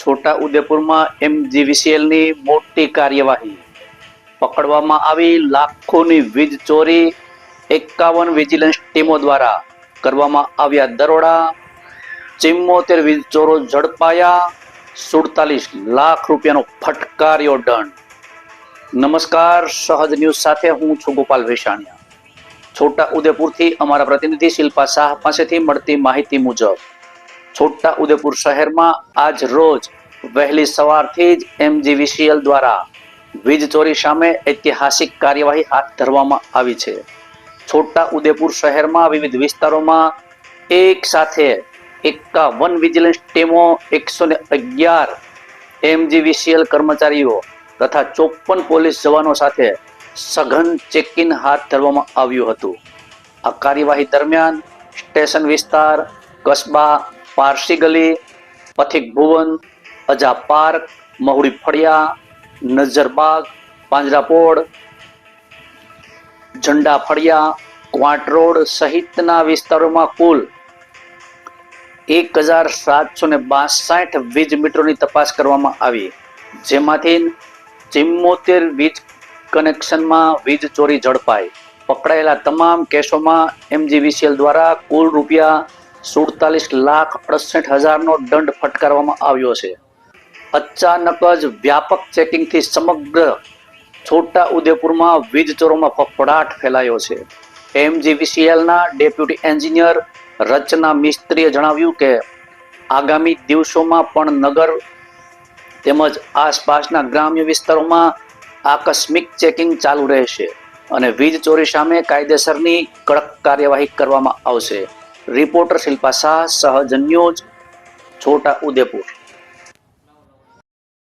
છોટા ઉદેપુરમાં એમજીવીસીએલની મોટી કાર્યવાહી. પકડવામાં આવી લાખોની વીજ ચોરી એકાવન વિજિલન્સ ટીમો દ્વારા કરવામાં આવ્યા દરોડા. ચિમ્મોતેર વીજ ચોરો ઝડપાયા. સુડતાલીસ લાખ રૂપિયાનો ફટકાર્યો દંડ. નમસ્કાર, સહજ ન્યૂઝ સાથે હું છું ગોપાલ વેશાણિયા છોટા ઉદેપુરથી અમારા પ્રતિનિધિ શિલ્પા શાહ પાસેથી મળતી માહિતી મુજબ છોટા ઉદેપુર શહેરમાં આજ રોજ વહેલી સવારથી જ એમજીવીસીએલ દ્વારા વીજ ચોરી સામે ઐતિહાસિક કાર્યવાહી હાથ ધરવામાં આવી છે. છોટા ઉદેપુર શહેરમાં વિવિધ વિસ્તારોમાં એક સાથે એકાવન વિજિલન્સ ટીમો, એકસો ને અગિયાર એમજીવીસીએલ કર્મચારીઓ તથા ચોપન પોલીસ જવાનો સાથે સઘન ચેકિંગ હાથ ધરવામાં આવ્યું હતું. આ કાર્યવાહી દરમિયાન સ્ટેશન વિસ્તાર, કસ્બા પારસી ગલી, પથિક ભુવન, અજા પાર્ક, મહુડી ફળિયા નજરબાગ પાંજરાપોળ ઝંડા ફળિયા, ક્વાંટ રોડ સહિતના વિસ્તારોમાં કુલ એક હજાર સાતસો ને બાસઠ વીજ મીટરોની તપાસ કરવામાં આવી. જેમાંથી ચિમ્મોતેર વીજ કનેક્શનમાં વીજ ચોરી ઝડપાઈ. પકડાયેલા તમામ કેસોમાં એમજીવીસીએલ દ્વારા કુલ રૂપિયા સુડતાલીસ લાખ અડસઠ હજારનો દંડ ફટકારવામાં આવ્યો છે. અચાનક જ વ્યાપક ચેકિંગથી સમગ્ર છોટા ઉદેપુરમાં વીજ ચોરોમાં ફફડાટ ફેલાયો છે. એમજીવીસીએલના ડેપ્યુટી એન્જિનિયર રચના મિસ્ત્રીએ જણાવ્યું કે, આગામી દિવસોમાં પણ નગર તેમજ આસપાસના ગ્રામ્ય વિસ્તારોમાં આકસ્મિક ચેકિંગ ચાલુ રહેશે અને વીજ ચોરી સામે કાયદેસરની કડક કાર્યવાહી કરવામાં આવશે. રિપોર્ટર શિલ્પા શાહ સહજ ન્યૂઝ છોટા ઉદેપુર.